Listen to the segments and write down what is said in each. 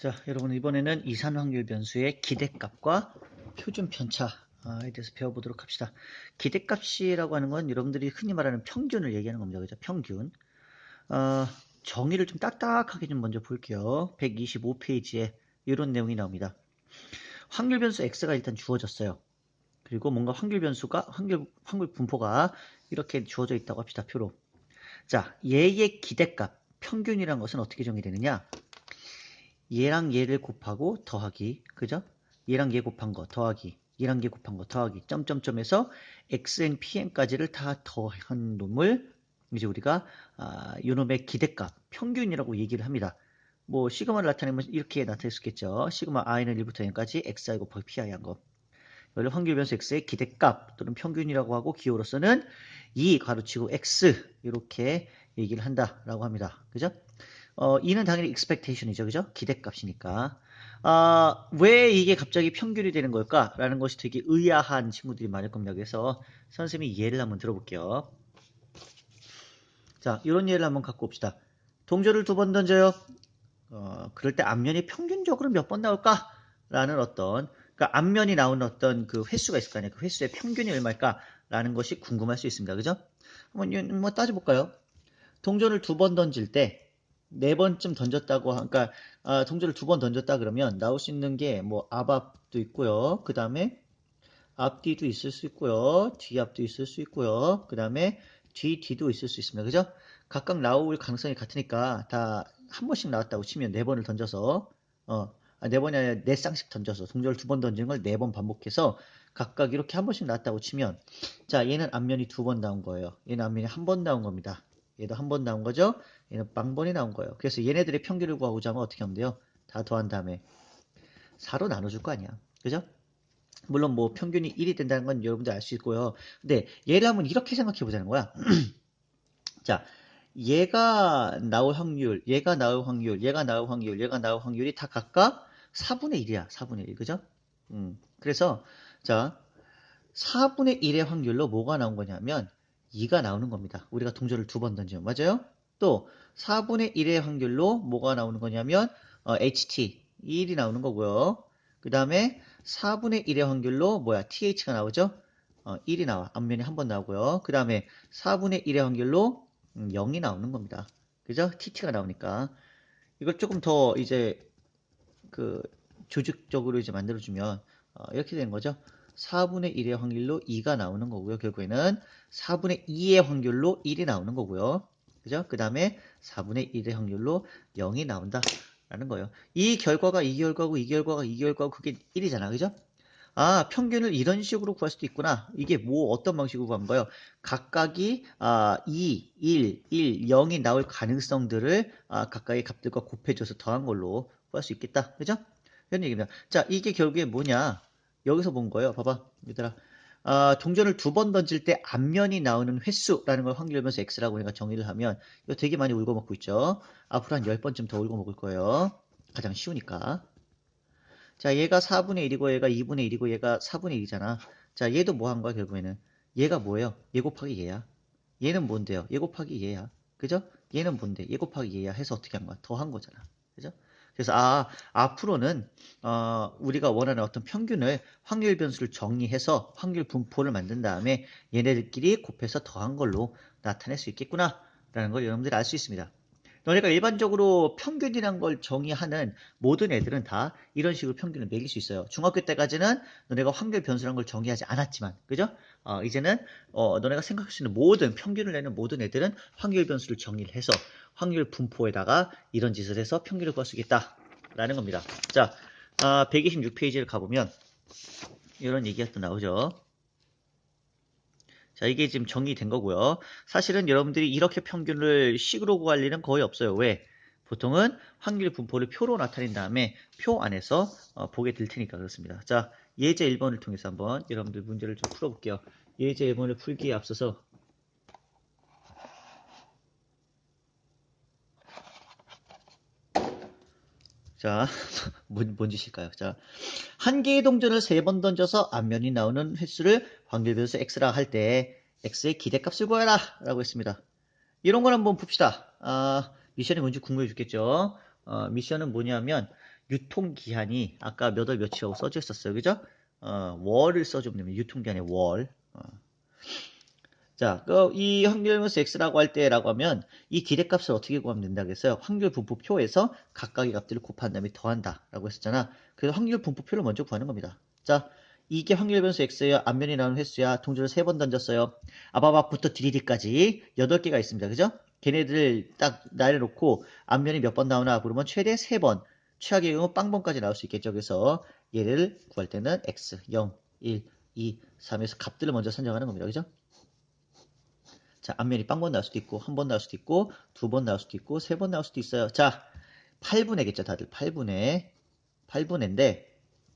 자, 여러분 이번에는 이산 확률 변수의 기대값과 표준 편차에 대해서 배워보도록 합시다. 기대값이라고 하는 건 여러분들이 흔히 말하는 평균을 얘기하는 겁니다. 그죠? 평균. 어, 정의를 좀 딱딱하게 좀 먼저 볼게요. 125페이지에 이런 내용이 나옵니다. 확률 변수 x가 일단 주어졌어요. 그리고 뭔가 확률 변수가 확률 확률 분포가 이렇게 주어져 있다고 합시다. 표로. 자, 얘의 기대값 평균이란 것은 어떻게 정의되느냐? 얘랑 얘를 곱하고 더하기 그죠? 얘랑 얘 곱한 거 더하기 얘랑 얘 곱한 거 더하기 점점점에서 xn pn까지를 다 더한 놈을 이제 우리가 아, 요놈의 기대값 평균이라고 얘기를 합니다. 뭐 시그마를 나타내면 이렇게 나타낼 수 있겠죠. 시그마 i는 1부터 n까지 xi 곱하기 pi 한 거. 이걸 확률 변수 x의 기대값 또는 평균이라고 하고 기호로서는 2 가로치고 x 이렇게 얘기를 한다라고 합니다. 그죠? 어, 이는 당연히 expectation이죠. 그죠? 기대값이니까. 아, 왜 이게 갑자기 평균이 되는 걸까? 라는 것이 되게 의아한 친구들이 많을 겁니다. 그래서 선생님이 예를 한번 들어볼게요. 자, 이런 예를 한번 갖고 옵시다. 동조를 두번 던져요. 어, 그럴 때 앞면이 평균적으로 몇 번 나올까? 라는 어떤, 그러니까 앞면이 나오는 어떤 그 횟수가 있을 거 아니에요. 그 횟수의 평균이 얼마일까? 라는 것이 궁금할 수 있습니다. 그죠? 한번 뭐 따져볼까요? 동전을 두 번 던질 때, 네 번쯤 던졌다고 그러니까 아, 동전을 두 번 던졌다 그러면 나올 수 있는 게 뭐 앞앞도 있고요. 그 다음에 앞뒤도 있을 수 있고요. 뒤앞도 있을 수 있고요. 그 다음에 뒤 뒤도 있을 수 있습니다. 그죠? 각각 나올 가능성이 같으니까 다 한 번씩 나왔다고 치면 네 번을 던져서 어, 아, 네 번이 아니라 네 쌍씩 던져서 동전을 두 번 던지는 걸 네 번 반복해서 각각 이렇게 한 번씩 나왔다고 치면 자 얘는 앞면이 두 번 나온 거예요. 얘는 앞면이 한 번 나온 겁니다. 얘도 한 번 나온 거죠. 얘는 빵번이 나온 거예요. 그래서 얘네들의 평균을 구하고자 하면 어떻게 하면 돼요? 다 더한 다음에 4로 나눠줄 거 아니야. 그죠? 물론 뭐 평균이 1이 된다는 건 여러분들 알 수 있고요. 근데 얘를 한번 이렇게 생각해 보자는 거야. 자, 얘가 나올 확률, 얘가 나올 확률, 얘가 나올 확률, 얘가 나올 확률이 다 각각 4분의 1이야. 4분의 1. 그죠? 음. 그래서 자, 4분의 1의 확률로 뭐가 나온 거냐면 2가 나오는 겁니다. 우리가 동전을 두 번 던지면 맞아요? 또 4분의 1의 확률로 뭐가 나오는 거냐면 어, HT 1이 나오는 거고요. 그 다음에 4분의 1의 확률로 뭐야 TH가 나오죠? 어, 1이 나와. 앞면이 한번 나오고요. 그 다음에 4분의 1의 확률로 음, 0이 나오는 겁니다. 그죠? TT가 나오니까 이걸 조금 더 이제 그 조직적으로 이제 만들어주면 어, 이렇게 되는 거죠. 4분의 1의 확률로 2가 나오는 거고요. 결국에는 4분의 2의 확률로 1이 나오는 거고요. 그죠? 그 다음에 4분의 1의 확률로 0이 나온다. 라는 거예요. 이 결과가 이 결과고 이 결과가 이 결과고 그게 1이잖아. 그죠? 아, 평균을 이런 식으로 구할 수도 있구나. 이게 뭐 어떤 방식으로 구한 거예요? 각각이 아, 2, 1, 1, 0이 나올 가능성들을 아, 각각의 값들과 곱해줘서 더한 걸로 구할 수 있겠다. 그죠? 이런 얘기입니다. 자, 이게 결국에 뭐냐? 여기서 본 거예요. 봐봐. 얘들아. 아, 동전을 두 번 던질 때 앞면이 나오는 횟수라는 걸 확률면서 x라고 우리가 정의를 하면 이거 되게 많이 울고 먹고 있죠. 앞으로 한 10번쯤 더 울고 먹을 거예요. 가장 쉬우니까. 자, 얘가 4분의 1이고 얘가 2분의 1이고 얘가 4분의 1이잖아. 자, 얘도 뭐 한 거야, 결국에는? 얘가 뭐예요? 얘 곱하기 얘야. 얘는 뭔데요? 얘 곱하기 얘야. 그죠? 얘는 뭔데? 얘 곱하기 얘야 해서 어떻게 한 거야? 더 한 거잖아. 그죠? 그래서 아 앞으로는 어, 우리가 원하는 어떤 평균을 확률 변수를 정리해서 확률 분포를 만든 다음에 얘네들끼리 곱해서 더한 걸로 나타낼 수 있겠구나 라는 걸 여러분들이 알 수 있습니다. 너네가 일반적으로 평균이란 걸 정의하는 모든 애들은 다 이런 식으로 평균을 매길 수 있어요. 중학교 때까지는 너네가 확률 변수란 걸 정의하지 않았지만, 그죠? 어, 이제는 어, 너네가 생각할 수 있는 모든 평균을 내는 모든 애들은 확률 변수를 정의를 해서 확률 분포에다가 이런 짓을 해서 평균을 구할 수 있겠다. 라는 겁니다. 자, 아, 126페이지를 가보면 이런 얘기가 또 나오죠. 자, 이게 지금 정리된 거고요. 사실은 여러분들이 이렇게 평균을 식으로 구할 일은 거의 없어요. 왜? 보통은 확률 분포를 표로 나타낸 다음에 표 안에서 어, 보게 될 테니까 그렇습니다. 자, 예제 1번을 통해서 한번 여러분들 문제를 좀 풀어볼게요. 예제 1번을 풀기에 앞서서 자, 뭔, 뭔 짓일까요? 자, 한 개의 동전을 세 번 던져서 앞면이 나오는 횟수를 확률변수 x라 할 때 x의 기대값을 구해라 라고 했습니다. 이런 걸 한번 봅시다. 아, 미션이 뭔지 궁금해 죽겠죠? 어, 미션은 뭐냐면 유통기한이 아까 몇 월 며칠하고 써져 있었어요. 그죠? 어, 월을 써주면 됩니다. 유통기한의 월. 어. 자, 그이 확률 분수 x라고 할 때라고 하면 이 기대값을 어떻게 구하면 된다 그랬어요? 확률 분포표에서 각각의 값들을 곱한 다음에 더한다 라고 했었잖아. 그래서 확률 분포표를 먼저 구하는 겁니다. 자, 이게 확률 변수 x예요. 앞면이 나오는 횟수야. 동조를 세번 던졌어요. 아바바부터 디디디까지 8개가 있습니다. 그죠? 걔네들 딱 날려놓고 앞면이 몇 번 나오나 그러면 최대 3번. 최악의 경우 빵번까지 나올 수 있겠죠. 그래서 얘를 구할 때는 x 0, 1, 2, 3에서 값들을 먼저 선정하는 겁니다. 그죠? 자, 앞면이 빵번 나올 수도 있고, 한 번 나올 수도 있고, 두 번 나올 수도 있고, 세 번 나올 수도 있어요. 자, 8분의겠죠, 다들. 8분의, 8분의인데,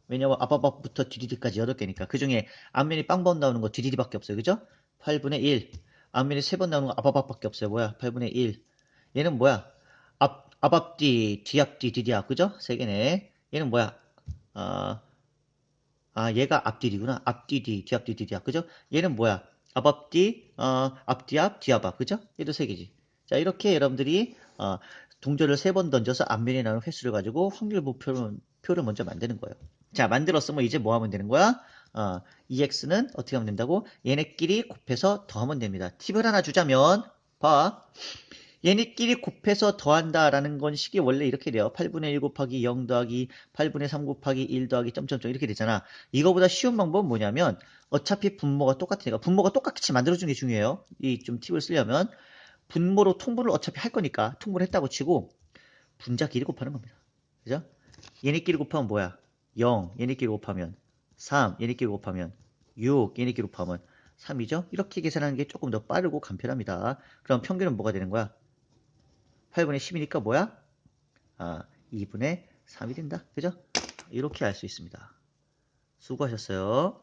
왜냐면 아빠밥부터 디디디까지 8개니까. 그 중에 앞면이 빵번 나오는 거 디디디밖에 없어요. 그죠? 8분의 1. 앞면이 세 번 나오는 거 아빠밥밖에 없어요. 뭐야? 8분의 1. 얘는 뭐야? 앞, 앞앞뒤, 뒤앞뒤, 디디앞. 그죠? 세 개네. 얘는 뭐야? 아, 아, 얘가 앞뒤뒤구나. 앞뒤뒤, 뒤앞뒤, 뒤뒤앞. 그죠? 얘는 뭐야? 앞앞뒤, 어, 앞뒤앞, 뒤앞앞. 그죠? 얘도 세 개지. 자, 이렇게 여러분들이, 어, 동조를 세번 던져서 앞면에 나오는 횟수를 가지고 확률 부표를 표를 먼저 만드는 거예요. 자, 만들었으면 이제 뭐 하면 되는 거야? 어, EX는 어떻게 하면 된다고? 얘네끼리 곱해서 더하면 됩니다. 팁을 하나 주자면, 봐. 얘네끼리 곱해서 더한다라는 건 식이 원래 이렇게 돼요. 8분의 1 곱하기 0 더하기 8분의 3 곱하기 1 더하기 점점점 이렇게 되잖아. 이거보다 쉬운 방법은 뭐냐면 어차피 분모가 똑같으니까 분모가 똑같이 만들어주는 게 중요해요. 이 좀 팁을 쓰려면 분모로 통분을 어차피 할 거니까 통분을 했다고 치고 분자끼리 곱하는 겁니다. 그죠? 얘네끼리 곱하면 뭐야? 0 얘네끼리 곱하면 3 얘네끼리 곱하면 6 얘네끼리 곱하면 3이죠? 이렇게 계산하는 게 조금 더 빠르고 간편합니다. 그럼 평균은 뭐가 되는 거야? 8분의 10이니까 뭐야? 아, 2분의 3이 된다. 그죠? 이렇게 알 수 있습니다. 수고하셨어요.